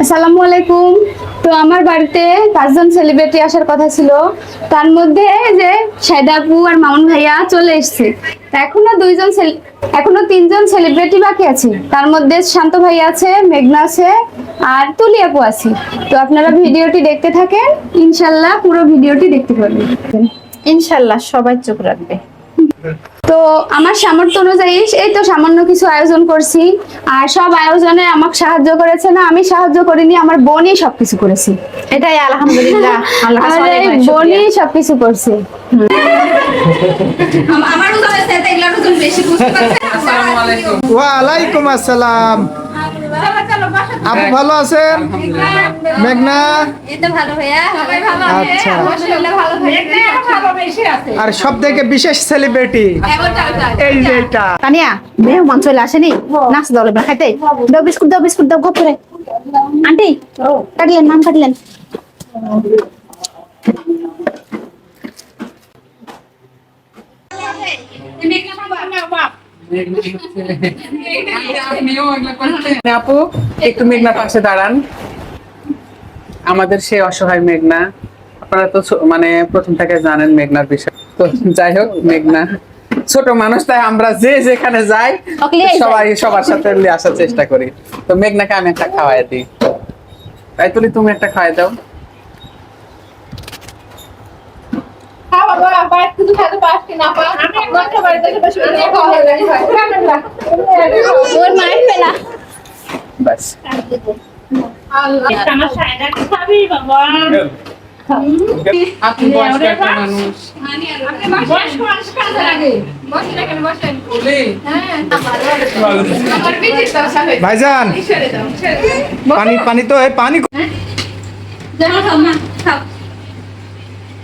আসসালামু আলাইকুম। তো আমার বাড়িতে পাঁচজন সেলিব্রিটি আসার কথা ছিল। তার মধ্যে যে সাইদা আর মামুন ভাইয়া চলে এসেছে। এখনও দুইজন এখনও তিনজন সেলিব্রিটি বাকি আছে। তার মধ্যে শান্ত ভাইয়া আছে, মেঘনা আছে, আর তুলি আপু আছে। তো আপনারা ভিডিওটি দেখতে থাকেন, ইনশাল্লাহ পুরো ভিডিওটি দেখতে পারবেন। ইনশাল্লাহ সবাই চোখ রাখবে। তো আমার সামর্থ্য অনুযায়ী এই তো সামান্য কিছু আয়োজন করছি। আর সব আয়োজনে আমাকে সাহায্য করেছে না আমি সাহায্য করিনি আমার বোনই সবকিছু করেছি। এটাই আলহামদুলিল্লাহ। আমার এই বোনই সবকিছু করছে। ওয়ালাইকুম আসসালাম। আপু ভালো আছেন? মেঘনা? আচ্ছা। আর সব থেকে বিশেষ সেলিব্রিটি এই যে এটা। তানিয়া মেহমান চলে আসেনি? নাচ দাও লাগবে খাইতে। দাও বিস্কুট দাও বিস্কুট দাও গপ আন্টি কাটলেন নাম কাটলেন। আপু একটু মেঘনা পাশে দাঁড়ান। আমাদের সে অসহায় মেঘনা। আপনারা তো মানে প্রথম থেকে জানেন মেঘনার বিষয়। তো যাই হোক মেঘনা ছোট মানুষ তাই আমরা যে যেখানে যাই। সবাই সবার সাথে নিয়ে আসার চেষ্টা করি। তো মেঘনাকে আমি একটা খাওয়াই দিই। তাই তুলি তুমি একটা খাওয়াই দাও। আপনি বয়স্ক মানুষ ভাইজান পানি পানি তো পানি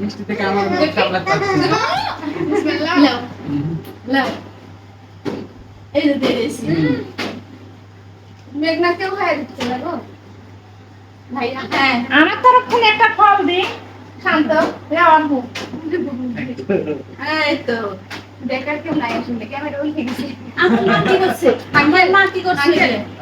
মিষ্টি থেকে আমার মেঘনাকেও খাই দিচ্ছে না গো আমার তরফ থেকে একটা ফল দি শান্ত আম্মু এই তো বেকার কেউ নাই আসলে ক্যামেরা উঠে গেছে আমার মা কি করছে? আমার মা কি করছে?